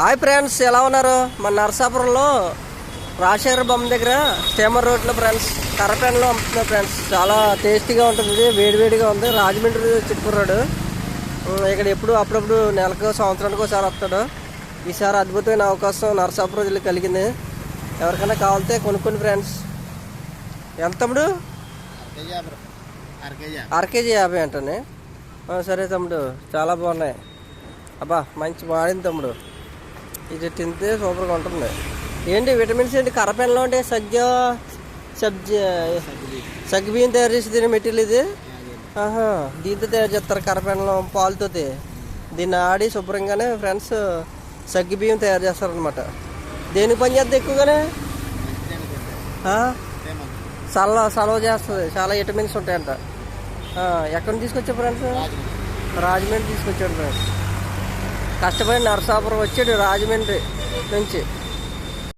Hi friends ఎలా ఉన్నారు? మన నరసాపురంలో రాజశేఖర బొమ్మ దగ్గర స్టీమర్ రోడ్లో ఫ్రెండ్స్ కర్రపెన్లో అమ్ముతున్నారు ఫ్రెండ్స్. చాలా టేస్టీగా ఉంటుంది ఇది వేడివేడిగా ఉంది. రాజమండ్రి చిత్తూరు ఇక్కడ ఎప్పుడు అప్పుడప్పుడు నెలకు సంవత్సరానికి ఒకసారి వస్తాడు. ఈసారి అద్భుతమైన అవకాశం నరసాపురం జిల్లా కలిగింది. ఎవరికైనా కావాలితే కొనుక్కోండి ఫ్రెండ్స్. ఎంత తమ్ముడు? అరకేజీ యాభై రూపాయలు. అంటనే సరే తమ్ముడు చాలా బాగున్నాయి. అబ్బా మంచి వాడింది తమ్ముడు. ఇది తింటే సూపర్గా ఉంటుంది. ఏంటి విటమిన్స్ ఏంటి? కర్రపెన్లో ఉంటే సగ్జ సబ్జీ సగ్బియ్యం తయారు చేసి దీని మెటీరియల్ ఇది? ఆహా దీంతో తయారు చేస్తారు కర్రపెన్లో పాలుతో దీన్ని ఆడి శుభ్రంగానే ఫ్రెండ్స్ సగ్గిబియ్యం తయారు చేస్తారనమాట దేనికి పని చేద్దాం ఎక్కువగానే? చల్ల సలవ చేస్తుంది. చాలా విటమిన్స్ ఉంటాయంట. ఎక్కడ నుంచి తీసుకొచ్చా ఫ్రెండ్స్? రాజమండ్రి. రాజమండ్రి తీసుకొచ్చాడు ఫ్రెండ్స్. కష్టపడి నరసాపురం వచ్చాడు రాజమండ్రి నుంచి.